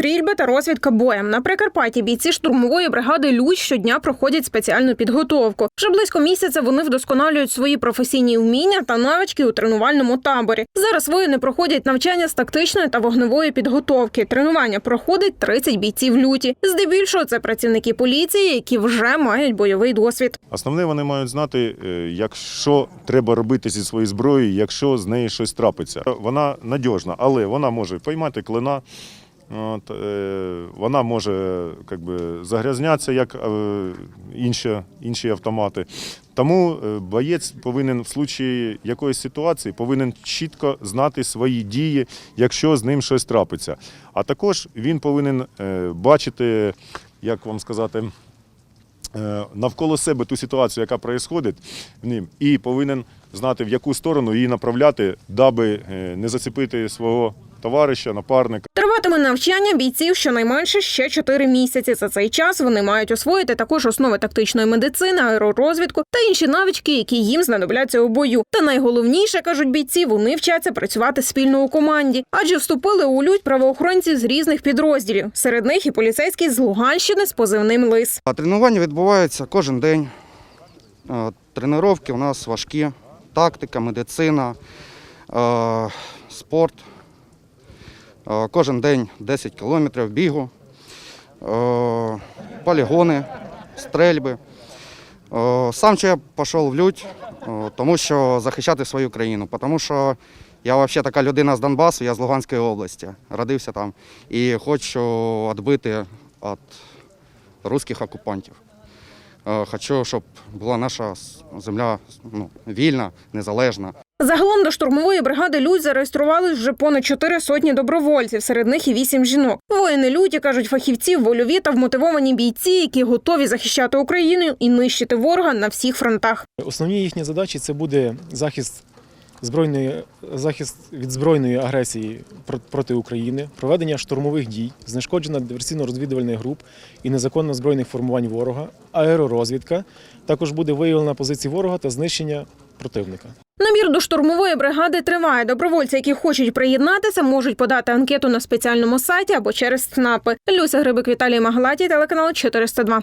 стрільби та розвідка боєм. На Прикарпатті бійці штурмової бригади Людь щодня проходять спеціальну підготовку. Вже близько місяця вони вдосконалюють свої професійні вміння та навички у тренувальному таборі. Зараз воїни проходять навчання з тактичної та вогневої підготовки. Тренування проходить 30 бійців люті. Здебільшого це працівники поліції, які вже мають бойовий досвід. Основне, вони мають знати, е, якщо треба робити зі своєю зброєю, якщо з неї щось трапиться. Вона надіжна, але вона може поймати клина. От, е, вона може как би, загрязнятися, як е, інші, інші автомати. Тому е, боєць повинен в случаї якоїсь ситуації повинен чітко знати свої дії, якщо з ним щось трапиться. А також він повинен е, бачити, як вам сказати, е, навколо себе ту ситуацію, яка відбувається в ним, і повинен знати, в яку сторону її направляти, даби е, не зацепити свого товариша, напарника. Триватиме навчання бійців щонайменше ще 4 місяці. За цей час вони мають освоїти також основи тактичної медицини, аеророзвідку та інші навички, які їм знадобляться у бою. Та найголовніше кажуть бійці, вони вчаться працювати спільно у команді, адже вступили у лють правоохоронці з різних підрозділів. Серед них і поліцейський з Луганщини з позивним лис. А тренування відбуваються кожен день. Тренування у нас важкі, тактика, медицина, спорт. Е, Кожен день 10 кілометрів бігу, е, полігони, стрельби. Е, Сам я пішов в лють, тому що захищати свою країну, тому що я взагалі така людина з Донбасу, я з Луганської області, родився там і хочу відбити від русських окупантів. Хочу, щоб була наша земля ну, вільна, незалежна. Загалом до штурмової бригади Людь зареєстрували вже понад чотири сотні добровольців, серед них і вісім жінок. Воїни люті кажуть фахівці, вольові та вмотивовані бійці, які готові захищати Україну і нищити ворога на всіх фронтах. Основні їхні задачі це буде захист збройної захист від збройної агресії про- проти України, проведення штурмових дій, знешкодження диверсійно-розвідувальних груп і незаконно збройних формувань ворога, аеророзвідка. Також буде виявлена позиції ворога та знищення противника. Набір до штурмової бригади триває. Добровольці, які хочуть приєднатися, можуть подати анкету на спеціальному сайті або через ЦНАПи. Люся Грибик, Віталій Маглаті, телеканал 402.